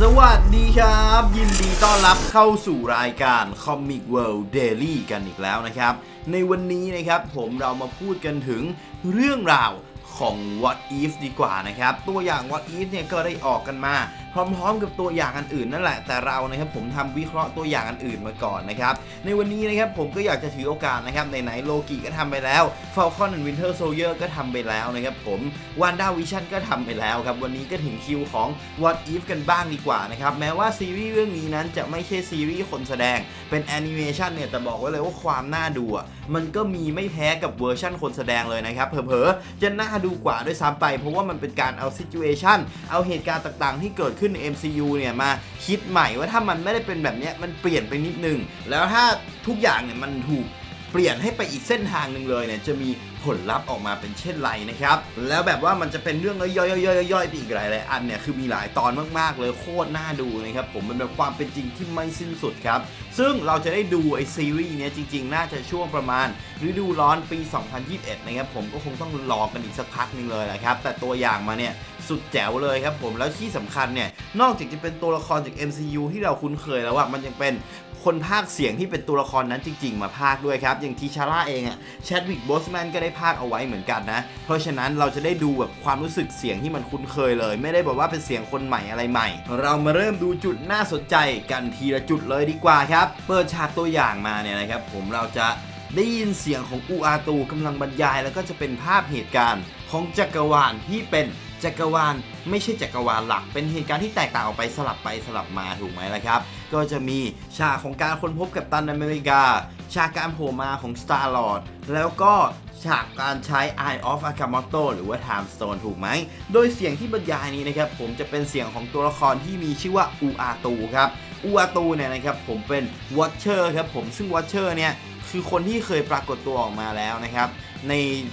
สวัสดีครับ ยินดีต้อนรับเข้าสู่รายการ Comic World Daily กันอีกแล้วนะครับ ในวันนี้นะครับผมเรามาพูดกันถึงเรื่องราวของ What If ดีกว่านะครับ ตัวอย่าง What If เนี่ยก็ได้ออกกันมา พร้อมๆ กับตัวอย่างอันอื่นนั่นแหละแต่เรานะครับผมทำวิเคราะห์ตัวอย่างอันอื่นมาก่อนนะครับในวันนี้นะครับผมก็อยากจะถือโอกาสนะครับไหนๆโลกิก็ทำไปแล้ว Falcon and Winter Soldier ก็ทำไปแล้วนะครับผม Wanda Vision ก็ทำไปแล้วครับวันนี้ก็ถึงคิวของ What If กันบ้างดีกว่านะครับแม้ว่าซีรีส์เรื่องนี้นั้นจะไม่ใช่ซีรีส์คนแสดงเป็นแอนิเมชันเนี่ยแต่บอกไว้เลยว่าความน่าดูอะมันก็มีไม่แพ้กับเวอร์ชั่นคนแสดงเลยนะครับเผลอๆจะน่าดูกว่าด้วยซ้ำไป เพราะว่ามันเป็นการเอาซิจูเอชันเอาเหตุการณ์ต่างๆ ที่เกิดขึ้นใน MCU เนี่ยมาคิดใหม่ว่าถ้ามันไม่ได้เป็นแบบนี้มันเปลี่ยนไปนิดนึง แล้วถ้าทุกอย่างเนี่ยมันถูกเปลี่ยนให้ไปอีกเส้นทางหนึ่งเลยเนี่ยจะมีผลลัพธ์ออกมาเป็นเช่นไรนะครับ แล้วแบบว่ามันจะเป็นเรื่องย่อยๆๆๆๆไปอีกหลายๆอันเนี่ยคือมีหลายตอนมากๆเลยโคตรน่าดูนะครับผมมันเป็นความเป็นจริงที่ไม่สิ้นสุดครับ ซึ่งเราจะได้ดูไอซีรีส์เนี้ยจริง ๆ น่าจะช่วงประมาณฤดูร้อนปี 2021 นะครับผมก็คงต้องรอกันอีกสักพักหนึ่งเลยแหละครับแต่ตัวอย่างมาเนี่ย สุดแจ๋วเลยครับผมแล้วที่สำคัญเนี่ยนอกจากจะเป็นตัวละครจาก MCU ที่เราคุ้นเคยแล้วอะมันยังเป็นคนภาคเสียงที่เป็นตัวละครนั้นจริง ๆ มาภาคด้วยครับ อย่างทีชาร่าเองอะแชดวิกบอสแมนก็ได้ภาคเอาไว้เหมือนกันนะ เพราะฉะนั้นเราจะได้ดูแบบความรู้สึกเสียงที่มันคุ้นเคยเลย ไม่ได้บอกว่าเป็นเสียงคนใหม่อะไรใหม่ เรามาเริ่มดูจุดน่าสนใจกันทีละจุดเลยดีกว่าครับ เปิดฉากตัวอย่างมาเนี่ยนะครับผมเราจะ ได้ยินเสียงของอูอาตูกำลังบรรยายแล้วก็จะเป็นภาพเหตุการณ์ของจักรวาลที่เป็นจักรวาลไม่ใช่จักรวาลหลัก เป็นเหตุการณ์ที่แตกต่างออกไปสลับไปสลับมาถูกไหมล่ะครับ ก็จะมีฉากของการค้นพบกับตันอเมริกา ฉากการโผล่มาของ Star Lord แล้วก็ฉากการใช้ Eye of Agamotto หรือว่า Time Stone ถูกไหม โดยเสียงที่บรรยายนี้นะครับ ผมจะเป็นเสียงของตัวละครที่มีชื่อว่าอูอาตูครับอูอาตูเนี่ยนะครับผมเป็น Watcher ครับผมซึ่ง Watcher เนี่ย คือคนที่เคยปรากฏตัวออกมาแล้วนะครับ ใน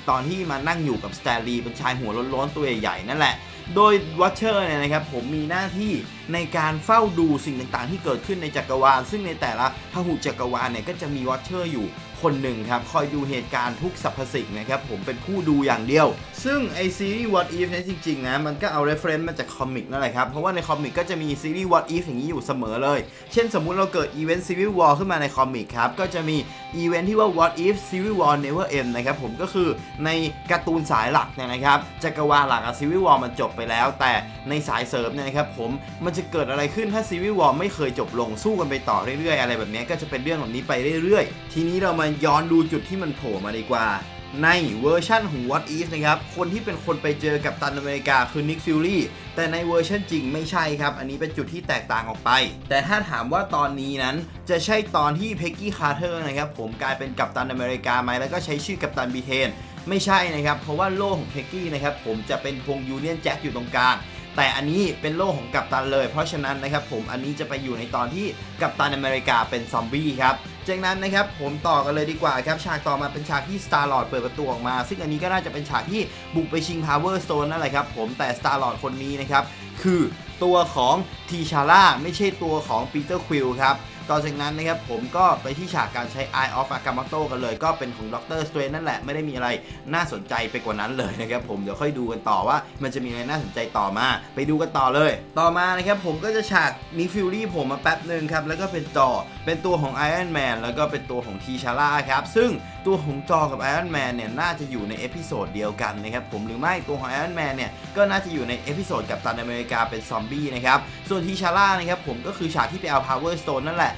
ตอนที่มานั่งอยู่กับสแตลีเป็นชายหัวโล้นๆตัวใหญ่ๆนั่นแหละ โดย Watcher เนี่ยนะครับผมมีหน้าที่ในการเฝ้าดูสิ่งต่างๆ ที่เกิดขึ้นในจักรวาล ซึ่งในแต่ละพหุจักรวาลเนี่ยก็จะมี Watcher อยู่คนหนึ่งครับคอยดูเหตุการณ์ทุกสรรพสิ่งนะครับผมเป็นผู้ดูอย่างเดียว ซึ่งไอซีรีส์ What If เนี่ยจริงๆนะมันก็เอา reference มาจากคอมิกนั่นแหละครับ เพราะว่าในคอมิกก็จะมีซีรีส์ What If อย่างนี้อยู่เสมอเลย เช่นสมมุติเราเกิดอีเวนต์ Civil War ขึ้นมาในคอมิกครับ ก็จะมีอีเวนท์ที่ว่า What If Civil War Never End นะครับผมก็คือในการ์ตูนสายหลักเนี่ยนะครับจักรวาลหลักอะ Civil War มันจบไปแล้ว แต่ในสายเสริมเนี่ยนะครับผมมันจะเกิดอะไรขึ้นถ้า Civil War ไม่เคยจบลงสู้กันไปต่อเรื่อยๆ อะไรแบบนี้ก็จะเป็นเรื่องแบบนี้ไปเรื่อยๆ ทีนี้เรามาย้อนดูจุดที่มันโผล่มาดีกว่า ในเวอร์ชั่นของ What If นะครับ คนที่เป็นคนไปเจอกับตันอเมริกาคือ Nick Fury แต่ในเวอร์ชันจริงไม่ใช่ครับ อันนี้เป็นจุดที่แตกต่างออกไป แต่ถ้าถามว่าตอนนี้นั้นจะใช่ตอนที่เพกกี้คาร์เทอร์นะครับผมกลายเป็นกัปตันอเมริกาไหมแล้วก็ใช้ชื่อกัปตันบีเทนไม่ใช่นะครับ เพราะว่าโล่ของเพกกี้นะครับผมจะเป็นพงยูเนียนแจ็คอยู่ตรงกลาง แต่อันนี้เป็นโล่ของกัปตันเลย เพราะฉะนั้นนะครับผมอันนี้จะไปอยู่ในตอนที่กัปตันอเมริกาเป็นซอมบี้ครับจากนั้นนะครับผมต่อกันเลยดีกว่าครับฉากต่อมาเป็นฉากที่ Star Lord เปิดประตูออกมา ซึ่งอันนี้ก็น่าจะเป็นฉากที่บุกไปชิง Power Stone นั่นแหละครับผมแต่ Star Lord คนนี้นะครับคือตัวของทีชาร่าไม่ใช่ตัวของปีเตอร์ควิลครับ ต่อจากนั้นนะครับผมก็ไปที่ฉากการใช้ Eye of Agamotto กันเลย ก็เป็นของดรสเตรนนั่นแหละไม่ได้มีอะไรน่าสนใจไปกว่านั้นเลยนะครับผมเดี๋ยวค่อยดูกันต่อว่า มันจะมีอะไรน่าสนใจต่อมา ไปดูกันต่อเลย ต่อมานะครับผมก็จะฉากนิฟิลลี่ผมมาแป๊บหนึ่งครับแล้วก็เป็นจอเป็นตัวของ Iron Man แล้วก็เป็นตัวของทีชาร่าครับซึ่งตัวของจอกับ Iron Man เนี่ยน่าจะอยู่ในเอพิโซดเดียวกันนะครับผมหรือไม่ตัวของ Iron Man เนี่ยก็น่าจะอยู่ในเอพิโซดกับตันอเมริกาเป็นซอมบี้นะครับส่วนทีชาร่านะครับผมก็คือฉากที่ไปเอา Power Stone นั่นแหละ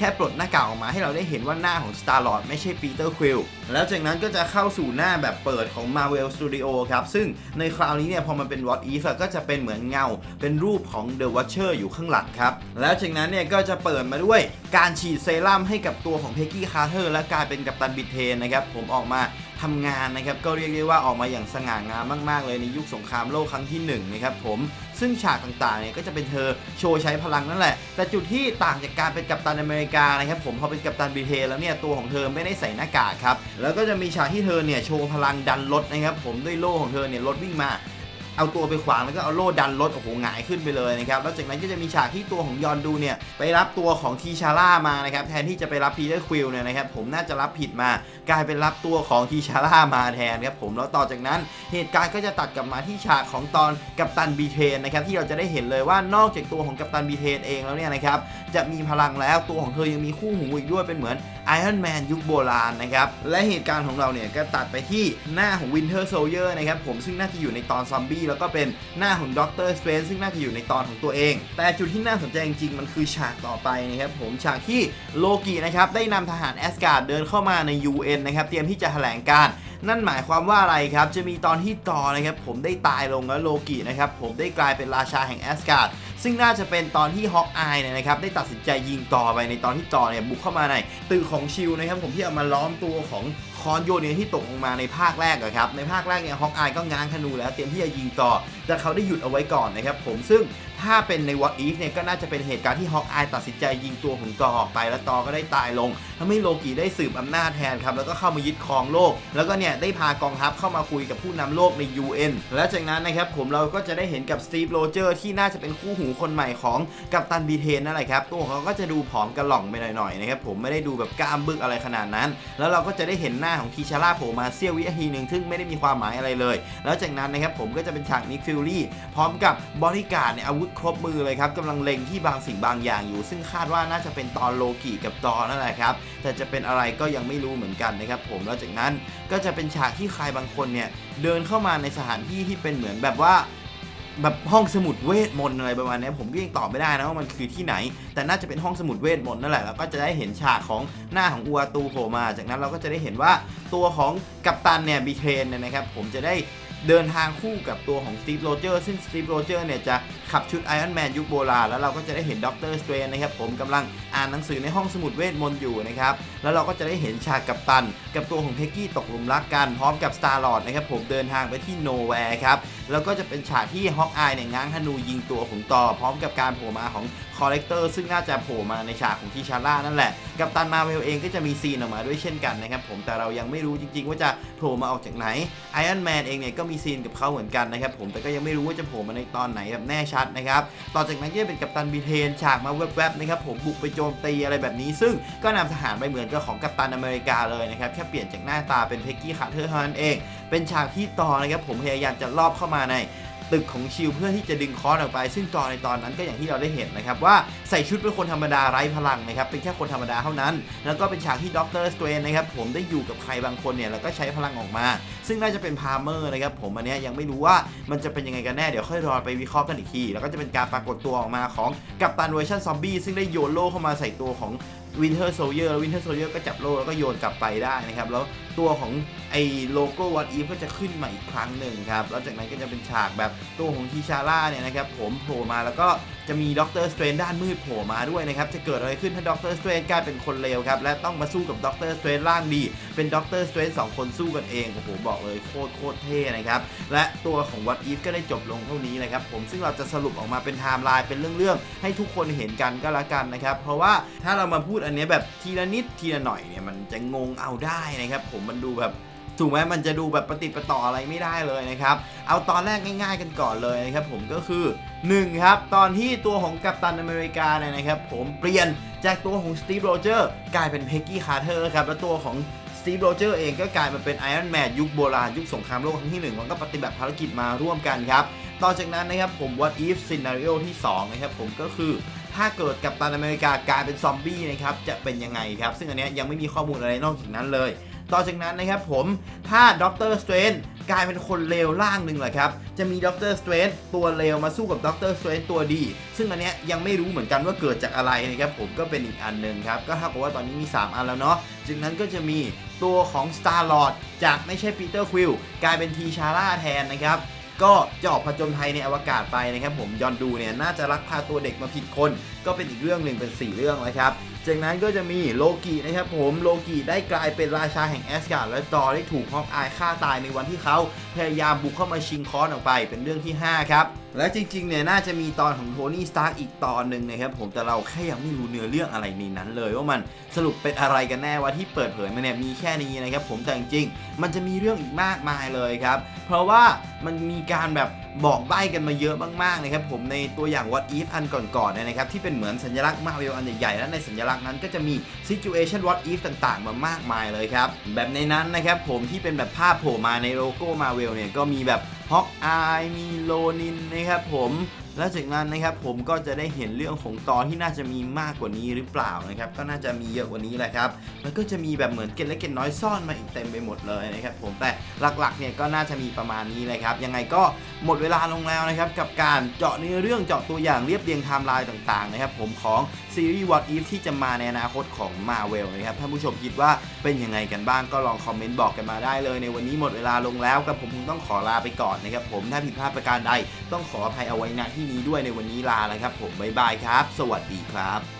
แค่ปลดหน้ากากออกมาให้เราได้เห็นว่าหน้าของ Star Lord ไม่ใช่ปีเตอร์ควิลแล้วจากนั้นก็จะเข้าสู่หน้าแบบเปิดของ Marvel Studio ครับ ซึ่งในคราวนี้เนี่ยพอมันเป็น What If อะก็จะเป็นเหมือนเงา เป็นรูปของ The Watcher อยู่ข้างหลังครับ แล้วจากนั้นเนี่ยก็จะเปิดมาด้วยการฉีดเซรั่มให้กับตัวของเพกกี้คาร์เทอร์และกลายเป็นกัปตันบิเทนนะครับผมออกมาทำงานนะครับก็เรียกได้ว่าออกมาอย่างสง่างามมากๆ เลยในยุคสงครามโลกครั้งที่หนึ่งนะครับผมซึ่งฉากต่างๆเนี่ยก็จะเป็นเธอโชว์ใช้พลังนั่นแหละ แต่จุดที่ต่างจากการเป็นกัปตันอเมริกานะครับผมพอเป็นกัปตันบีเทแล้วเนี่ยตัวของเธอไม่ได้ใส่หน้ากากครับแล้วก็จะมีฉากที่เธอเนี่ยโชว์พลังดันรถนะครับผมด้วยโล่ของเธอเนี่ยรถวิ่งมา เอาตัวไปขวางแล้วก็เอาโล่ดันรถโอ้โหหงายขึ้นไปเลยนะครับแล้วจากนั้นก็จะมีฉากที่ตัวของยอนดูเนี่ยไปรับตัวของทีชาร่ามานะครับแทนที่จะไปรับพีเตอร์ควิลเนี่ยนะครับผมน่าจะรับผิดมากลายเป็นรับตัวของทีชาร่ามาแทนครับผมแล้วต่อจากนั้นเหตุการณ์ก็จะตัดกลับมาที่ฉากของตอนกัปตันบีเทนนะครับที่เราจะได้เห็นเลยว่านอกจากตัวของกัปตันบีเทนเองแล้วเนี่ยนะครับจะมีพลังแล้วตัวของเธอยังมีคู่หูอีกด้วยเป็นเหมือนไอรอนแมนยุคโบราณนะครับ และเหตุการณ์ของเราเนี่ยก็ตัดไปที่หน้าของวินเทอร์โซเยอร์นะครับผมซึ่งน่าจะอยู่ในตอนซอมบี้แล้วก็เป็นหน้าของด็อกเตอร์สเตรนซึ่งน่าจะอยู่ในตอนของตัวเอง แต่จุดที่น่าสนใจจริงๆ มันคือฉากต่อไปนะครับผมฉากที่โลกินะครับได้นำทหารแอสการ์ดเดินเข้ามาใน UN นะครับเตรียมที่จะแถลงการ นั่นหมายความว่าอะไรครับ จะมีตอนที่ตอนะครับผมได้ตายลงแล้วโลกินะครับผมได้กลายเป็นราชาแห่งแอสการ์ดซึ่งน่าจะเป็นตอนที่ฮอกอายเนี่ยนะครับได้ตัดสินใจยิงต่อไปในตอนที่ต่อเนี่ยบุกเข้ามาในตึกของชิลนะครับผมที่เอามาล้อมตัวของคอนโยเนียที่ตกลงมาในภาคแรกอะครับในภาคแรกเนี่ยฮอกอายก็ง้างธนูแล้วเตรียมที่จะยิงต่อ แต่เขาได้หยุดเอาไว้ก่อนนะครับผมซึ่ง ถ้าเป็นใน What If เนี่ยก็น่าจะเป็นเหตุการณ์ที่ฮอกอายตัดสินใจยิงตัวของตอออกไป แล้วตอก็ได้ตายลงทำให้โลกิได้สืบอำนาจแทนครับ แล้วก็เข้ามายึดครองโลก แล้วก็เนี่ยได้พากองทัพเข้ามาคุยกับผู้นำโลกใน UN และจากนั้นนะครับผมเราก็จะได้เห็นกับสตีฟโรเจอร์ที่น่าจะเป็นคู่หูคนใหม่ของกัปตันบีเทนนั่นแหละครับ ตัวเขาก็จะดูผอมกระหล่องไปหน่อยๆนะครับผมไม่ได้ดูแบบกล้ามบึกอะไรขนาดนั้น แล้วเราก็จะได้เห็นหน้าของทีชาร่าโผล่มาเสี้ยววินาทีหนึ่งซึ่งไม่ได้มีความหมายอะไรเลย แล้วจากนั้นนะครับผมก็จะเป็นฉากนิกฟิลลี่พร้อมกับบริการดเนี่ยอาวุธครบมือเลยครับกำลังเล็งที่บางสิ่งบางอย่างอยู่ ซึ่งคาดว่าน่าจะเป็นตอนโลกิกับตอนนั่นแหละครับ แต่จะเป็นอะไรก็ยังไม่รู้เหมือนกันนะครับผมแล้วจากนั้นก็จะเป็นฉากที่ใครบางคนเนี่ยเดินเข้ามาในสถานที่ที่เป็นเหมือนแบบว่าแบบห้องสมุดเวทมนต์อะไรประมาณนี้ผมก็ยังตอบไม่ได้นะว่ามันคือที่ไหน แต่น่าจะเป็นห้องสมุดเวทมนต์นั่นแหละแล้วก็จะได้เห็นฉากของหน้าของอัวตูโผล่มาจากนั้นเราก็จะได้เห็นว่าตัวของกัปตันเนี่ยบีเทนเนี่ยนะครับผมจะได้เดินทางคู่กับตัวของสตีฟโรเจอร์ซึ่งสตีฟโรเจอร์เนี่ยจะ ขับชุดไอรอนแมนยุคโบราณแล้วเราก็จะได้เห็นด็อกเตอร์สเตรนนะครับผมกำลังอ่านหนังสือในห้องสมุดเวทมนต์อยู่นะครับแล้วเราก็จะได้เห็นฉากกัปตัน กับตัวของเพกกี้ตกหลุมรักกันพร้อมกับสตาร์ลอดนะครับผมเดินทางไปที่โนแวร์ครับแล้วก็จะเป็นฉากที่ฮอกอายเนี่ยง้างธนูยิงตัวของต่อ พร้อมกับการโผล่มาของคอเลกเตอร์ซึ่งน่าจะโผล่มาในฉากของทีชาร่านั่นแหละ กับตันมาเวลเองก็จะมีซีนออกมาด้วยเช่นกันนะครับผมแต่เรายังไม่รู้จริง ๆ ว่าจะโผล่มาออกจากไหนไอรอนแมนเองเนี่ยก็มีซีนกับเขาเหมือนกันนะครับผมแต่ก็ยังไม่รู้ว่าจะโผล่มาในตอนไหนแบบแน่ชัดนะครับต่อจากนั้นก็จะเป็นกัปตันบีเทนฉากมาแวบๆนะครับผมบุกไปโจมตีอะไรแบบนี้ ซึ่งก็นำทหารไปเหมือนกับของกัปตันอเมริกาเลยนะครับแค่เปลี่ยนจากหน้าตาเป็นเพกกี้คาร์เทอร์เท่านั้นเอง เป็นฉากที่ต่อนะครับผมพยายามจะลอบเข้ามาใน ตึกของชิลเพื่อที่จะดึงคอนออกไป ซึ่งตอนในตอนนั้นก็อย่างที่เราได้เห็นนะครับว่าใส่ชุดเป็นคนธรรมดาไร้พลังนะครับเป็นแค่คนธรรมดาเท่านั้น แล้วก็เป็นฉากที่ด็อกเตอร์สเตรนนะครับผมได้อยู่กับใครบางคนเนี่ยแล้วก็ใช้พลังออกมา ซึ่งน่าจะเป็นพาร์เมอร์นะครับผมอันนี้ยยังไม่รู้ว่ามันจะเป็นยังไงกันแน่เดี๋ยวค่อยรอไปวิเคราะห์กันอีกทีแล้วก็จะเป็นการปรากฏตัวออกมาของกัปตันเวอร์ชันซอมบี้ซึ่งได้โยนโล่เข้ามาใส่ตัวของ วินเทอร์โซเยอร์แล้ววินเทอร์โซเยอร์ก็จับโล่แล้วก็โยนกลับไปได้นะครับ แล้วตัวของไอ้โลโก้วันอีฟก็จะขึ้นมาอีกครั้งหนึ่งครับ แล้วจากนั้นก็จะเป็นฉากแบบตัวของทีชาร่าเนี่ยนะครับ ผมโผล่มาแล้วก็จะมีด็อกเตอร์สเตรนด้านมืดโผล่มาด้วยนะครับ จะเกิดอะไรขึ้นถ้าด็อกเตอร์สเตรนกลายเป็นคนเลวครับ และต้องมาสู้กับด็อกเตอร์สเตรนร่างดี เป็นด็อกเตอร์สเตรนสองคนสู้กันเองโอ้โหบอกเลยโคตรโคตรเท่นะครับ และตัวของ What If ก็ได้จบลงเท่านี้นะครับผมซึ่งเราจะสรุปออกมาเป็นไทม์ไลน์เป็นเรื่องๆให้ทุกคนเห็นกันก็แล้วกันนะครับเพราะว่าถ้าเรามาพูดอันนี้แบบทีละนิดทีละหน่อยเนี่ยมันจะงงเอาได้นะครับ ผมมันดูแบบถูกไหมมันจะดูแบบประติประต่ออะไรไม่ได้เลยนะครับ เอาตอนแรกง่าย ๆ กันก่อนเลยนะครับ ผมก็คือ1ครับตอนที่ตัวของกัปตันอเมริกาเนี่ยนะครับ ผมเปลี่ยนจากตัวของสตีฟโรเจอร์กลายเป็นเพกกี้คาร์เทอร์ครับ แล้วตัวของสตีฟโรเจอร์เองก็กลายมาเป็นไอรอนแมนยุคโบราณ ยุคสงครามโลกครั้งที่หนึ่งมันก็ปฏิบัติภารกิจมาร่วมกันครับ ต่อจากนั้นนะครับผม what if scenario ที่2นะครับผมก็คือ ถ้าเกิดกับตันอเมริกากลายเป็นซอมบี้นะครับจะเป็นยังไงครับ ซึ่งอันนี้ยยังไม่มีข้อมูลอะไรนอกจากนั้นเลย ต่อจากนั้นนะครับผมถ้าด็อกเตอร์สเตรนกลายเป็นคนเลวร่างหนึ่งแหละครับ จะมีด็อกเตอร์สเตรนตัวเลวมาสู้กับด็อกเตอร์สเตรนตัวดี ซึ่งอันเนี้ยยังไม่รู้เหมือนกันว่าเกิดจากอะไรนะครับผมก็เป็นอีกอันหนึ่งครับ ก็เท่ากับว่าตอนนี้มี 3 อันแล้วเนาะจากนั้นก็จะมีตัวของ Star Lord จากไม่ใช่ปีเตอร์ควิลกลายเป็นทีชาร่าแทนนะครับ ก็จะออกผจญภัยในอวกาศไปนะครับผมยอนดูเนี่ยน่าจะรักพาตัวเด็กมาผิดคน ก็เป็นอีกเรื่องหนึ่งเป็น 4 เรื่องแล้วครับจากนั้นก็จะมีโลกินะครับผมโลกิได้กลายเป็นราชาแห่งแอสการ์ดและดอได้ถูกฮอกอายฆ่าตายในวันที่เขาพยายามบุกเข้ามาชิงคอนออกไปเป็นเรื่องที่ 5 ครับและจริงๆเนี่ยน่าจะมีตอนของโทนี่สตาร์กอีกตอนหนึ่งนะครับผมแต่เราแค่ยังไม่รู้เนื้อเรื่องอะไรในนั้นเลย ว่ามันสรุปเป็นอะไรกันแน่ว่าที่เปิดเผยมาเนี่ยมีแค่นี้นะครับผมแต่จริงๆมันจะมีเรื่องอีกมากมายเลยครับ เพราะว่ามันมีการแบบบอกใบ้กันมาเยอะมากๆนะครับผมในตัวอย่าง What If อันก่อนๆเนี่ยนะครับที่เป็นเหมือนสัญลักษณ์มาเวลอันใหญ่ๆและในสัญลักษณ์นั้นก็จะมี Situation What If ต่างๆ มามากมายเลยครับแบบในนั้นนะครับผมที่เป็นแบบภาพโผล่มาในโลโก้มาเวลเนี่ยก็มีแบบ ฮอกอายมีโลนินนะครับผมและจากนั้นนะครับผมก็จะได้เห็นเรื่องของตอนที่น่าจะมีมากกว่านี้หรือเปล่านะครับก็น่าจะมีเยอะกว่านี้แหละครับมันก็จะมีแบบเหมือนเกล็ดเล็กเกล็ดน้อยซ่อนมาอีกเต็มไปหมดเลยนะครับผมแต่หลักๆเนี่ยก็น่าจะมีประมาณนี้เลยครับยังไงก็หมดเวลาลงแล้วนะครับกับการเจาะเนื้อเรื่องเจาะตัวอย่างเรียบเรียงไทม์ไลน์ต่างๆนะครับผมของซีรีส์ What If ที่จะมาในอนาคตของ Marvel นะครับท่านผู้ชมคิดว่าเป็นยังไงกันบ้างก็ลองคอมเมนต์บอกกันมาได้เลยในวันนี้หมดเวลาลงแล้วกับผมคงต้องขอลาไปก่อนนะครับผมถ้าผิดพลาดประการใดต้องขออภัยเอาไว้ณที่นี้ด้วยในวันนี้ลาแล้วครับ ผมบ๊ายบายครับ สวัสดีครับ